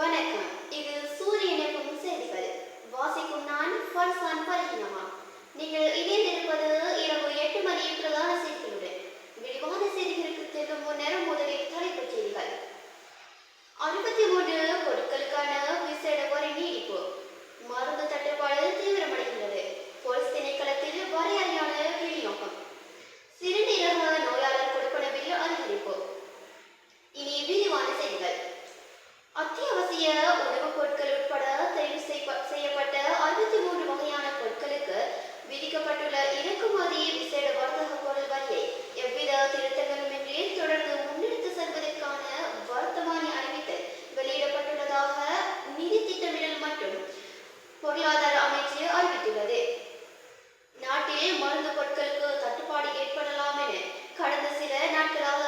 வணக்கம். இது சூரியன் பொருட்களுக்கு தட்டுப்பாடு ஏற்படலாம் என கடந்த சில நாட்களாக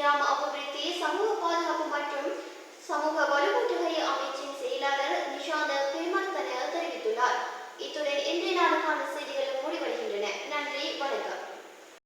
கிராம அபிவிருத்தி சமூக பாதுகாப்பு மற்றும் சமூக வலுவூட்டுகை